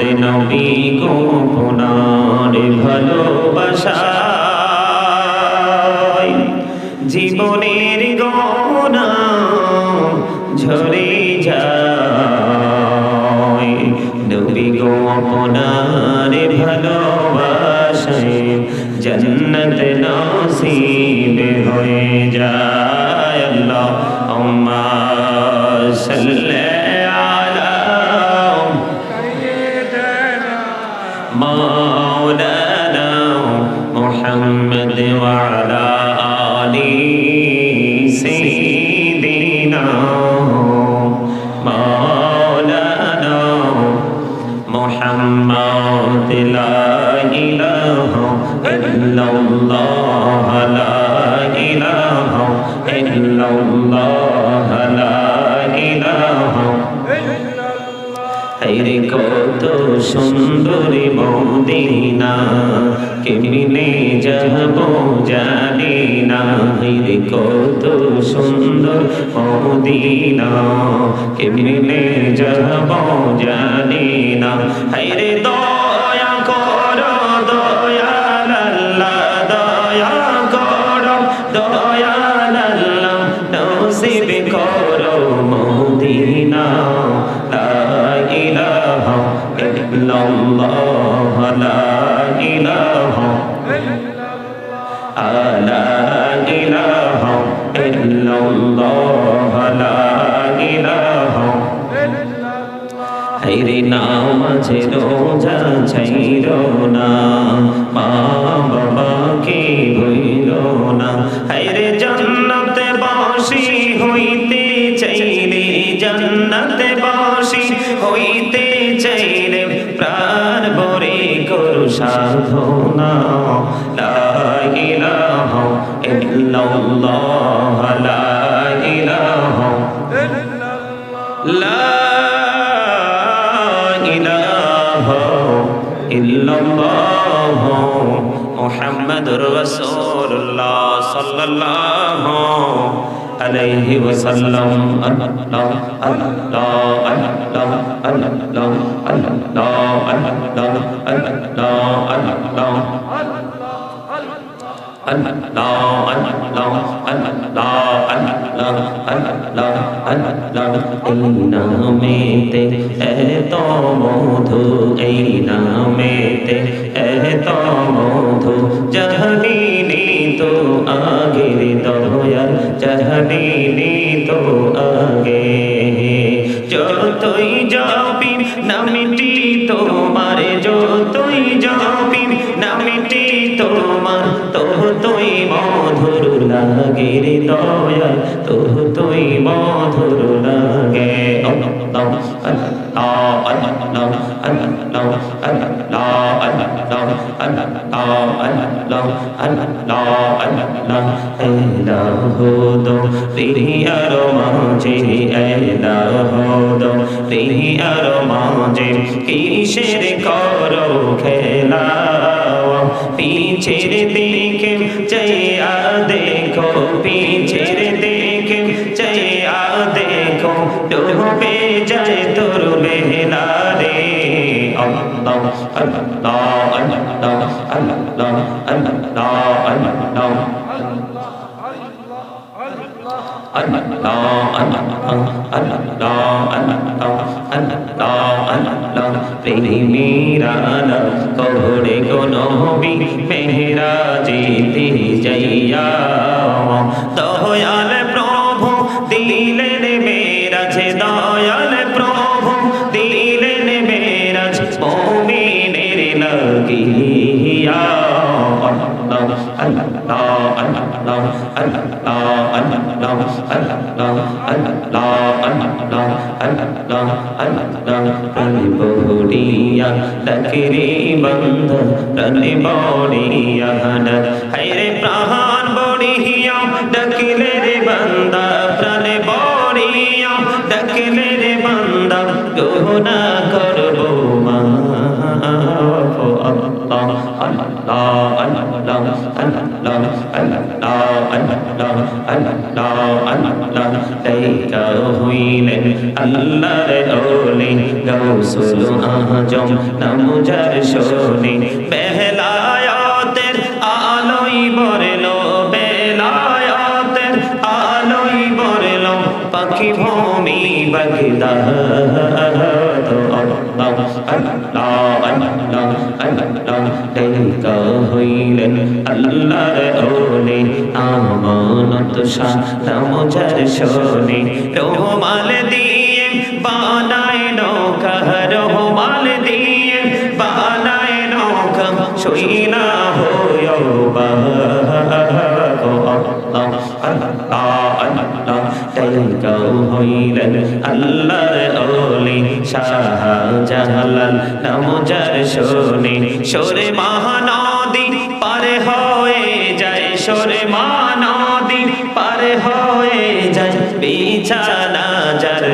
মোহাম্মদ নবী গোপনার ভালোবাসা। জীবনের গনা ঝরে যায়। নবী গোপনার ভালোবাসায় জন্নত নসিব হয়ে যায়। আল্লাহ আম্মা illallah la ilaha illallah la ilaha হাইরে কত সুন্দরী মদিনা, কেমনে যাব জানি না। হাইরে কত সুন্দর মদিনা, কেমনে যাব জানি না। হাই আল্লাহ নসিব করো মদিনা, লা ইলাহা ইল্লাল্লাহ, লা ইলাহা লা ইলাহা ইল্লাল্লাহ, লা ইলাহা হাইরে নামাজে রোজা না, মা না হাইরে জন্নতে বসি, হইতে চাইলে জন্নতে বসি, হইতে চাইলে প্রাণ ভরে করু সাধনা। লা ইলাহা ইল্লাল্লাহ, লা ইলাহা ইল্লাল্লাহ, লা ইলাহা ইল্লাল্লাহ। মুহাম্মাদুর রাসূলুল্লাহ সাল্লাল্লাহু আলাইহি ওয়াসাল্লাম। আল্লাহ আল্লাহ আল্লাহ আল্লাহ আল্লাহ আল্লাহ আল্লাহ আল্লাহ নামেতে এত মধু এই নামেতে এত তোমার যতই জপি নামিটি তোমার তো তুই মধুর লাগে রে দয়া তো তুই মধুর লাগে। দো রিয়ার মাঝে এলাহো দো রিয়ার মাঝে কিসের করো খেলা পীছের দিকে চয়া দেখো পীছের দিকে চয়া দেখো ডুবে যায় তোর বেলা প্রেমীরানা করে কোন মেহরা যেতে যাইয়া বহুরিয়া ডাকরে বন্ধ প্রাণী বড়িয়া হাইরে প্রাণ বড়িয়া ডাকলে রে বান্দা প্রাণে বড়িয়া ডাকলে রে বান্দা গোনা করব মা আল্লাহ আল্লাহ আল্লাহ আল্লাহ আল্লাহ আল্লাহ আল্লাহ আল্লাহ লাইকা হইলেন আল্লাহর ওলি গৌসুল আজম নামুজার শোনে বেহলায়াতের আলোই বরলো বেলায়াতের আলোই বরলো পাখি ভূমি ওলে আমানত শোনে রোমাল দিয়ে বানায় নৌকা রোমাল দিয়ে বানায় নৌকা শুইনা হইও হইলেন আল্লাহর ওলি শাহজালাল নামজার শোনে সরে মহানদী পারে হয়ে যায় সরে মহানদী বিছানা যার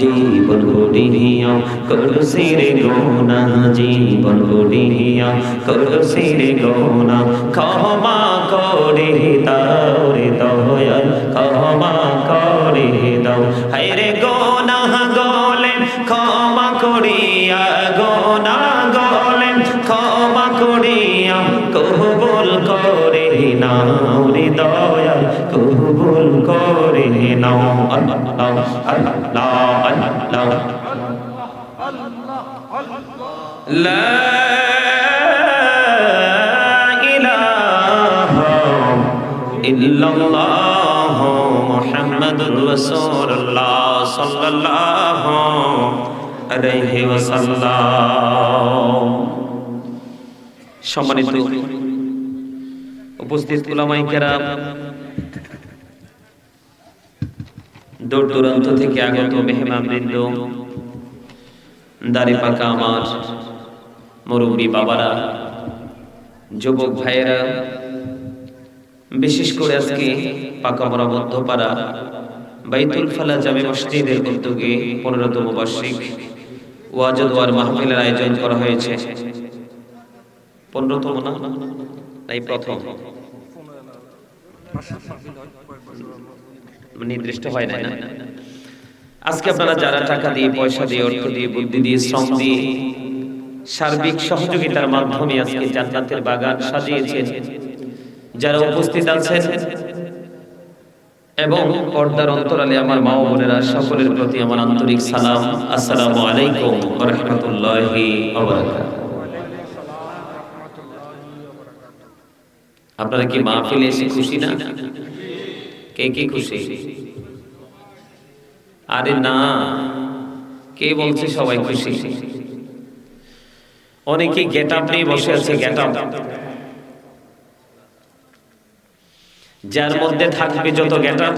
জীবন গড়িয়া করসির গোনা জীবন গড়িয়া করসির গোনা ক্ষমা করে দাও রে দয়াল ক্ষমা করে দাও হায়রে গোনা গলেন ক্ষমা করিয়া কবুল করে নাও রে দয়াল কবুল করে নাও আল্লাহ আল্লাহ আল্লাহ لا إله إلا الله محمد رسول الله صلى الله عليه وسلم সম্মানিত উপস্থিত কেরাম, দূর দূরান্ত থেকে আগত মেহমানবৃন্দ, দাড়ি পাকা আমার মুরব্বী বাবারা, যুবক ভাইয়েরা, বিশেষ করে আজকে পাকা মরা মধ্যপাড়া বাইতুল ফালা জামে মসজিদের উদ্যোগে পনেরোতম বার্ষিক ওয়াজদ ওয়ার মাহফিলের আয়োজন করা হয়েছে। পনেরোতম না? নাই, প্রথম। নির্দিষ্ট হয় না? আজকে আপনারা যারা টাকা দিয়ে, পয়সা দিয়ে, অর্থ দিয়ে, বুদ্ধি দিয়ে, শ্রম দিয়ে সার্বিক সহযোগিতার মাধ্যমে আজকে জান্নাতের বাগান সাজিয়েছেন, যারা উপস্থিত আছেন এবং পর্দার অন্তরালে আমার মা বোনেরা সকলের প্রতি আমার আন্তরিক সালাম। আসসালামু আলাইকুম রাহমাতুল্লাহি আপনারা কি মাহফিলে এসে খুশি না? কে কে খুশি? আরে না কে বলছে সবাই খুশি? অনেকে গেট আপ নিয়ে বসে আছে গেট আপ। যার মধ্যে থাকবে যত গেট আপ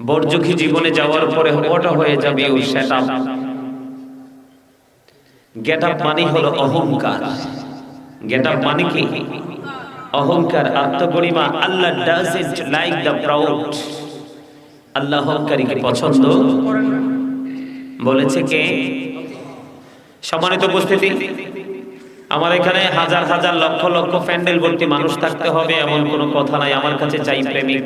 বর্জখী জীবনে যাওয়ার পরে ওটা হয়ে যাবে ওই সেট আপ গেট আপ মানে হলো অহংকার। গেট মানে কি অহংকার, আত্মগরিমা, Allah does it like the proud Allah অহংকারীকে পছন্দ বলেছে কে? সম্মানিত উপস্থিতি, আমার এখানে হাজার হাজার লক্ষ লক্ষ প্যান্ডেল ভর্তি মানুষ থাকতে হবে, এমন কোনো কথা নাই। আমার কাছে চাই প্রেমিক।